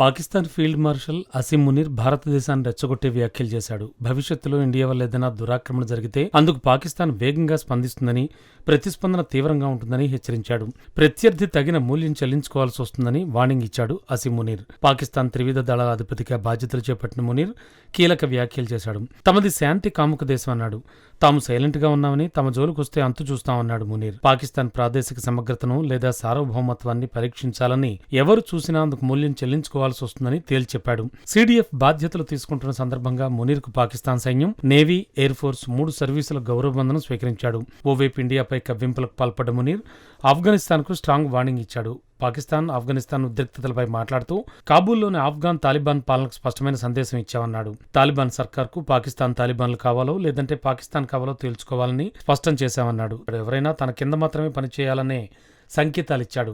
Pakistan field marshal Asim Munir భారతదేశాన్ని రెచ్చగొట్టే వ్యాఖ్యలు చేశాడు. భవిష్యత్తులో ఇండియా వల్ల ఏదైనా దురాక్రమణ జరిగితే అందుకు పాకిస్తాన్ వేగంగా స్పందిస్తుందని ప్రతిస్పందన తీవ్రంగా ఉంటుందని హెచ్చరించాడు. ప్రత్యర్థి తగిన మూల్యం చెల్లించుకోవాల్సి వస్తుందని వార్నింగ్ ఇచ్చాడు అసీం మునీర్. పాకిస్తాన్ త్రివిధ దళాల అధిపతిగా బాధ్యతలు చేపట్టిన మునీర్ కీలక వ్యాఖ్యలు చేశాడు. తమది శాంతి కాముక దేశం అన్నాడు. తాము సైలెంట్గా ఉన్నామని తమ జోలుకొస్తే అంతు చూస్తామన్నాడు మునీర్. పాకిస్తాన్ ప్రాదేశిక సమగ్రతను లేదా సార్వభౌమత్వాన్ని పరీక్షించాలని ఎవరు చూసినా అందుకు మూల్యం చెల్లించుకోవాలి చెల్లించుకోవాల్సి వస్తుందని తేల్చెప్పాడు. సిడిఎఫ్ బాధ్యతలు తీసుకుంటున్న సందర్భంగా మునీర్కు పాకిస్తాన్ సైన్యం నేవీ ఎయిర్ ఫోర్స్ మూడు సర్వీసుల గౌరవబంధనం స్వీకరించాడు. ఓవైపు ఇండియాపై కవ్వింపులకు పాల్పడ్డ మునీర్ ఆఫ్ఘనిస్తాన్కు స్ట్రాంగ్ వార్నింగ్ ఇచ్చాడు. పాకిస్తాన్ ఆఫ్ఘనిస్తాన్ ఉద్రిక్తతలపై మాట్లాడుతూ కాబూల్లోని ఆఫ్ఘాన్ తాలిబాన్ పాలనకు స్పష్టమైన సందేశం ఇచ్చామన్నాడు తాలిబాన్ సర్కార్కు పాకిస్తాన్ తాలిబాన్లు కావాలో లేదంటే పాకిస్తాన్ కావాలో తేల్చుకోవాలని స్పష్టం చేశామన్నాడు ఎవరైనా తన కింద మాత్రమే పనిచేయాలనే సంకేతాలిచ్చాడు.